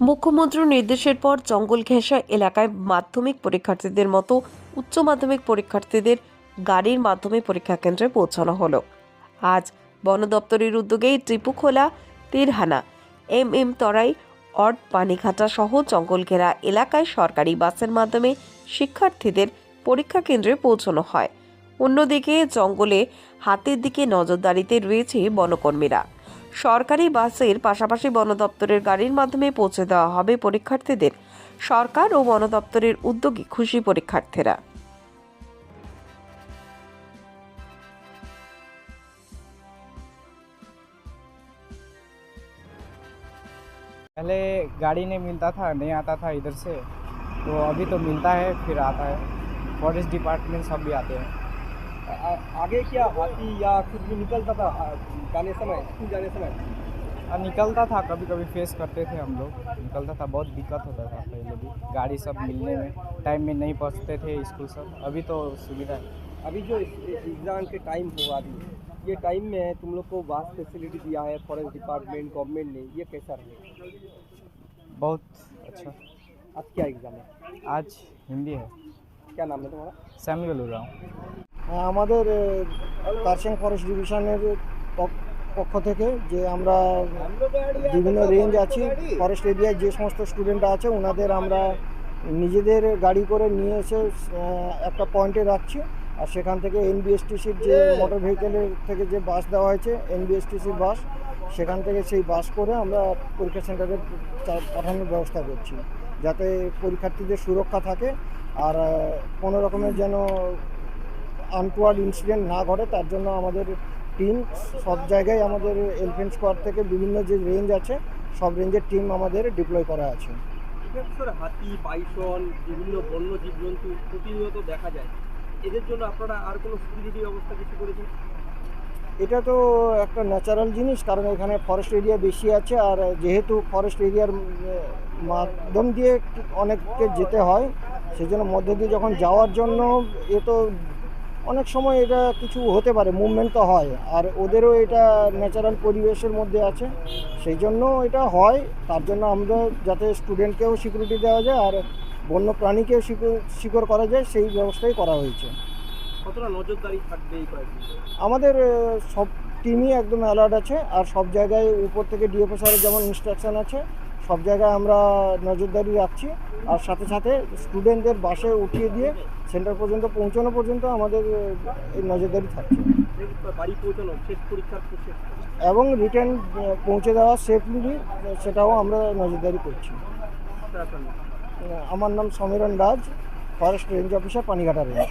মুখ্যমন্ত্রীর নির্দেশের পর জঙ্গল ঘেঁষা এলাকায় মাধ্যমিক পরীক্ষার্থীদের মতো উচ্চ মাধ্যমিক পরীক্ষার্থীদের গাড়ির মাধ্যমে পরীক্ষা কেন্দ্রে পৌঁছানো হলো। আজ বন দপ্তরের উদ্যোগে ত্রিপুখোলা, তীরহানা এম এম তরাই অড পানিঘাটা সহ জঙ্গল ঘেরা এলাকায় সরকারি বাসের মাধ্যমে শিক্ষার্থীদের পরীক্ষা কেন্দ্রে পৌঁছানো হয়। অন্যদিকে জঙ্গলে হাতের দিকে নজরদারিতে রয়েছে বনকর্মীরা। সরকারি বাসের পাশাপাশি বন দপ্তরের গাড়ির মাধ্যমে পৌঁছে দেওয়া হবে পরীক্ষার্থীদের সরকার ও বন দপ্তরের উদ্যোগে খুশি পরীক্ষার্থীরা पहले गाड़ी नहीं मिलता था नहीं आता था इधर से तो अभी तो मिलता है फिर आता है फॉरेस्ट डिपार्टमेंट सब भी आते हैं आ- आगे क्या हाथी या कुछ भी निकलता था जाने समय स्कूल जाने समय? निकलता था कभी कभी फेस करते थे हम लोग। निकलता था बहुत दिक्कत होता था पहले भी। गाड़ी सब मिलने में टाइम में नहीं पहुँचते थे स्कूल सब। अभी तो सुविधा है। अभी जो एग्ज़ाम के टाइम हुआ अभी ये टाइम में तुम लोग को वास्ट फैसिलिटी दिया है फॉरेस्ट डिपार्टमेंट गवर्नमेंट ने ये कैसा रहेगा बहुत अच्छा। आज क्या एग्ज़ाम है? आज हिंदी है। क्या नाम है तुम्हारा? सैमुअल उराव। হ্যাঁ, আমাদের কার্শিয়াং ফরেস্ট ডিভিশনের পক- পক্ষ থেকে যে আমরা বিভিন্ন রেঞ্জ আছি ফরেস্ট এরিয়ায় যে সমস্ত স্টুডেন্টরা আছে ওনাদের আমরা নিজেদের গাড়ি করে নিয়ে এসে একটা পয়েন্টে রাখছি। আর সেখান থেকে এনবিএসটিসির যে মোটর ভেহিকেলের থেকে যে বাস দেওয়া হয়েছে এনবিএসটিসির বাস সেখান থেকে সেই বাস করে আমরা পরীক্ষা সেন্টারে পাঠানোর ব্যবস্থা করছি। যাতে পরীক্ষার্থীদের সুরক্ষা থাকে, আর কোনো রকমের যেন আনটুয়ার্ড ইনসিডেন্ট না ঘটে তার জন্য আমাদের টিম সব জায়গায় আমাদের এলিফেন্ট স্কোয়াড থেকে বিভিন্ন যে রেঞ্জ আছে সব রেঞ্জের টিম আমাদের ডিপ্লয় করা আছে। হাতি বাইসন বিভিন্ন বন্য জীবজন্তু প্রতিনিয়ত দেখা যায়। এদের জন্য আপনারা আর কোনো সিকিউরিটি ব্যবস্থা কিছু করেছেন? এটা তো একটা ন্যাচারাল জিনিস কারণ এখানে ফরেস্ট এরিয়া বেশি আছে আর যেহেতু ফরেস্ট এরিয়ার মাধ্যম দিয়ে অনেককে যেতে হয় সেই জন্য মধ্য দিয়ে যখন যাওয়ার জন্য এ তো অনেক সময় এটা কিছু হতে পারে মুভমেন্ট তো হয়। আর ওদেরও এটা ন্যাচারাল পরিবেশের মধ্যে আছে। সেই জন্য এটা হয়। তার জন্য আমরা যাতে স্টুডেন্টকেও সিকিউরিটি দেওয়া যায় আর বন্য প্রাণীকেও সিকিউর করা যায় সেই ব্যবস্থাই করা হয়েছে। কতটা নজরদারি থাকবে এই আমাদের সব টিমই একদম অ্যালার্ট আছে। আর সব জায়গায় উপর থেকে ডিএফও স্যারের যেমন ইনস্ট্রাকশন আছে সব জায়গায় আমরা নজরদারি রাখছি। আর সাথে সাথে স্টুডেন্টদের বাসে উঠিয়ে দিয়ে সেন্টার পর্যন্ত পৌঁছানো পর্যন্ত আমাদের এই নজরদারি থাকছে। বাড়ি পৌঁছানো শেষ পরীক্ষার শেষ এবং রিটার্ন পৌঁছে দেওয়া সেফলি সেটাও আমরা নজরদারি করছি। আমার নাম Samiran Raj forest range officer Panighata range